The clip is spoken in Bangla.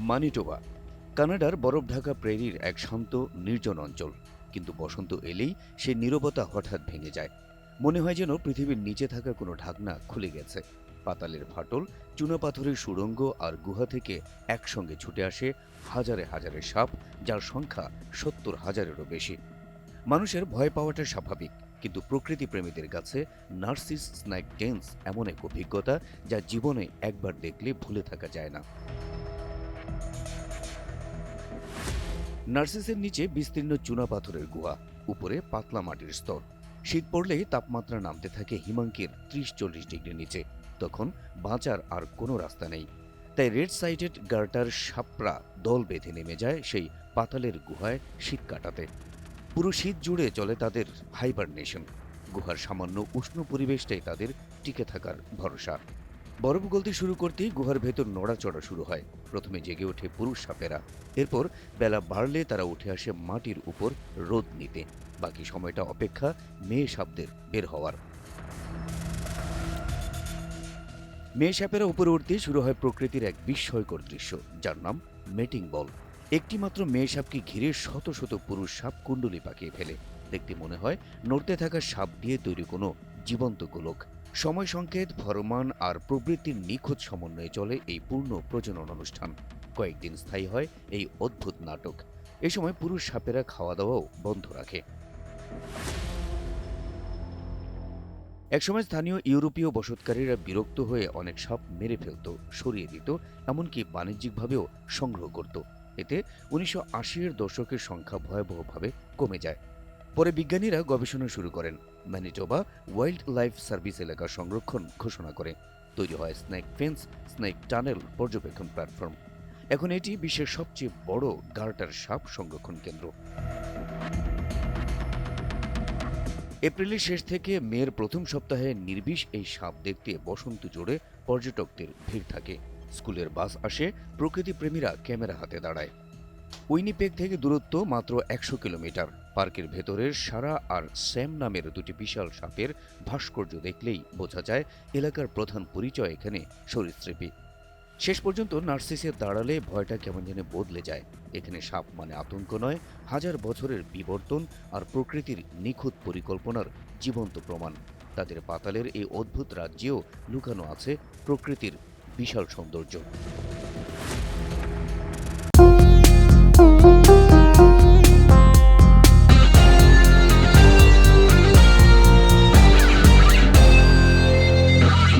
মানিটোবা কানাডার বরফ ঢাকা প্রেরির এক শান্ত, নির্জন অঞ্চল। কিন্তু বসন্ত এলেই সেই নীরবতা হঠাৎ ভেঙে যায়। মনে হয় যেন পৃথিবীর নিচে থাকা কোনো ঢাকনা খুলে গেছে। পাতালের ফাটল চুনাপাথরের সুড়ঙ্গ আর গুহা থেকে একসঙ্গে ছুটে আসে হাজারে হাজারে সাপ, যার সংখ্যা সত্তর হাজারেরও বেশি। মানুষের ভয় পাওয়াটা স্বাভাবিক, কিন্তু প্রকৃতি প্রেমীদের কাছে নার্সিস স্ন্যাক ডেন্স এমন এক অভিজ্ঞতা যা জীবনে একবার দেখলে ভুলে থাকা যায় না। নার্সিসের নিচে বিস্তীর্ণ চুনা পাথরের গুহা, উপরে পাতলা মাটির স্তর। শীত পড়লেই তাপমাত্রা নামতে থাকে হিমাঙ্কের ত্রিশ চল্লিশ ডিগ্রি নিচে। তখন বাঁচার আর কোনো রাস্তা নেই। তাই রেড সাইডেড গার্টার সাপরা দল বেঁধে নেমে যায় সেই পাতালের গুহায় শীত কাটাতে। পুরো শীত জুড়ে চলে তাদের হাইবারনেশন। গুহার সামান্য উষ্ণ পরিবেশটাই তাদের টিকে থাকার ভরসা। বরফ গলতে শুরু করতেই গুহার ভেতর নড়াচড়া শুরু হয়। প্রথমে জেগে ওঠে পুরুষ সাপেরা। এরপর বেলা বাড়লে তারা উঠে আসে মাটির উপর রোদ নিতে। বাকি সময়টা অপেক্ষা মেয়ে সাপদের বের হওয়ার। মেয়ে সাপেরা উপরে উঠতে শুরু হয় প্রকৃতির এক বিস্ময়কর দৃশ্য, যার নাম মেটিং বল। একটি মাত্র মেয়ে সাপকে ঘিরে শত শত পুরুষ সাপ কুণ্ডলি পাকিয়ে ফেলে। দেখতে মনে হয় নড়তে থাকা সাপ দিয়ে তৈরি কোনো জীবন্ত গোলক। সময় সংকেত ভরমান আর প্রবৃত্তির নিখুঁত সমন্বয়ে চলে এই পূর্ণ প্রজনন অনুষ্ঠান। কয়েকদিন স্থায়ী হয় এই অদ্ভুত নাটক। এ সময় পুরুষ সাপেরা খাওয়া দাওয়াও বন্ধ রাখে। একসময় স্থানীয় ইউরোপীয় বসতকারীরা বিরক্ত হয়ে অনেক সাপ মেরে ফেলত, সরিয়ে দিত, এমনকি বাণিজ্যিকভাবেও সংগ্রহ করত। এতে উনিশশো এর দশকের সংখ্যা ভয়াবহভাবে কমে যায়। পরে বিজ্ঞানীরা গবেষণা শুরু করেন। ম্যানিটোবা ওয়াইল্ড লাইফ সার্ভিস এলাকা সংরক্ষণ ঘোষণা করে। তৈরি হয় স্নেক ফেন্স, স্নেক টানেল পর্যবেক্ষণ প্ল্যাটফর্ম। এখন এটি বিশ্বের সবচেয়ে বড় গার্টার সাপ সংরক্ষণ কেন্দ্র। এপ্রিলের শেষ থেকে মেয়ের প্রথম সপ্তাহে নির্বিষ এই সাপ দেখতে বসন্ত জুড়ে পর্যটকদের ভিড় থাকে। স্কুলের বাস আসে প্রকৃতিপ্রেমীরা ক্যামেরা হাতে দাঁড়ায়। উইনিপেগ থেকে দূরত্ব মাত্র একশো কিলোমিটার। পার্কের ভেতরের সারা আর স্যাম নামের দুটি বিশাল সাপের ভাস্কর্য দেখলেই বোঝা যায় এলাকার প্রধান পরিচয় এখানে সরীসৃপী। শেষ পর্যন্ত নার্সিসের দাঁড়ালে ভয়টা কেমন যেন বদলে যায়। এখানে সাপ মানে আতঙ্ক নয়, হাজার বছরের বিবর্তন আর প্রকৃতির নিখুঁত পরিকল্পনার জীবন্ত প্রমাণ। তাদের পাতালের এই অদ্ভুত রাজ্যেও লুকানো আছে প্রকৃতির বিশাল সৌন্দর্য।